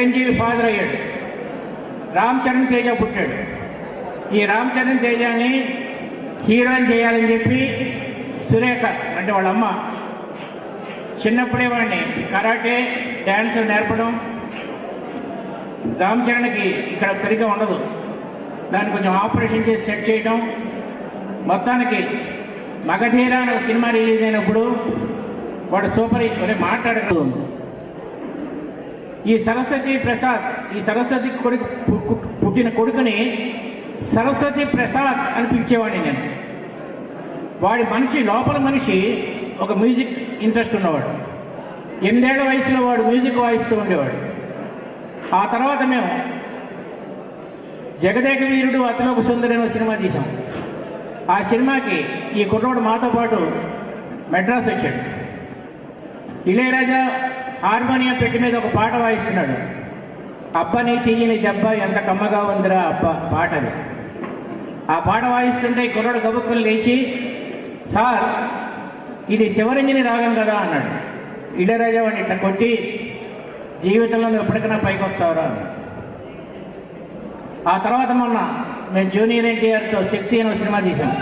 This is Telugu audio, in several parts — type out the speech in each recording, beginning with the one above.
చిరంజీవి ఫాదర్ అయ్యాడు. రామ్ చరణ్ తేజ పుట్టాడు. ఈ రామ్ చరణ్ తేజని హీరోయిన్ చేయాలని చెప్పి సురేఖ అంటే వాళ్ళ అమ్మ చిన్నప్పుడే వాడిని కరాటే డ్యాన్స్ నేర్పడం రామ్ చరణ్కి ఇక్కడ సరిగ్గా ఉండదు. దాన్ని కొంచెం ఆపరేషన్ చేసి సెట్ చేయడం మొత్తానికి మగధీర అనే సినిమా రిలీజ్ అయినప్పుడు వాడు సూపర్ హిట్ మాట్లాడగలదు ఈ సరస్వతి ప్రసాద్ ఈ సరస్వతి కొడుకు పు- పుట్టిన కొడుకుని సరస్వతి ప్రసాద్ అని పిలిచేవాడిని నేను. వాడి మనిషి లోపల మనిషి ఒక మ్యూజిక్ ఇంట్రెస్ట్ ఉన్నవాడు. ఎనిమిదేళ్ళ వయసులో వాడు మ్యూజిక్ వాయిస్తూ ఉండేవాడు. ఆ తర్వాత మేము జగదేక వీరుడు అతలోక సుందరి అనే సినిమా తీసాం ఆ సినిమాకి ఈ కుర్రోడు మాతో పాటు మెడ్రాస్ వచ్చాడు. ఇళయరాజా హార్మోనియం పెట్టి మీద ఒక పాట వాయిస్తున్నాడు. అబ్బని తీయని దెబ్బ ఎంత కమ్మగా ఉందిరా అబ్బ పాట అది. ఆ పాట వాయిస్తుంటే కుర్రడు గబుక్కులు లేచి సార్ ఇది శివరంజని రాగం కదా అన్నాడు. ఇళయరాజా వాడిని ఇట్లా కొట్టి జీవితంలో నువ్వు ఎప్పటికైనా పైకి వస్తావురా ఆ తర్వాత మొన్న మేము జూనియర్ ఎన్టీఆర్తో శక్తి అనే సినిమా తీసాం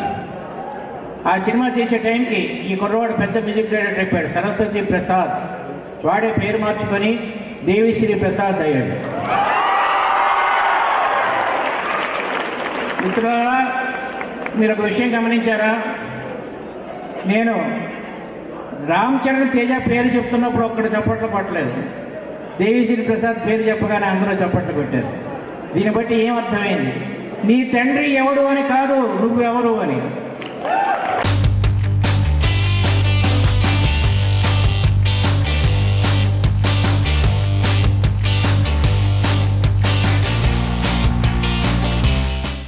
ఆ సినిమా చేసే టైంకి ఈ కుర్రవాడు పెద్ద మ్యూజిక్ డైరెక్టర్ అయిపోయాడు సరస్వతి ప్రసాద్. వాడే పేరు మార్చుకొని దేవిశ్రీ ప్రసాద్ అయ్యాడు. మిత్రులారా మీరు ఒక విషయం గమనించారా? నేను రామ్ చరణ్ తేజ పేరు చెప్తున్నప్పుడు ఒక్కడు చప్పట్లు కొట్టలేదు. దేవిశ్రీ ప్రసాద్ పేరు చెప్పగానే అందరూ చప్పట్లు పెట్టారు దీన్ని బట్టి ఏం అర్థమైంది? నీ తండ్రి ఎవడు అని కాదు నువ్వు ఎవరు అని.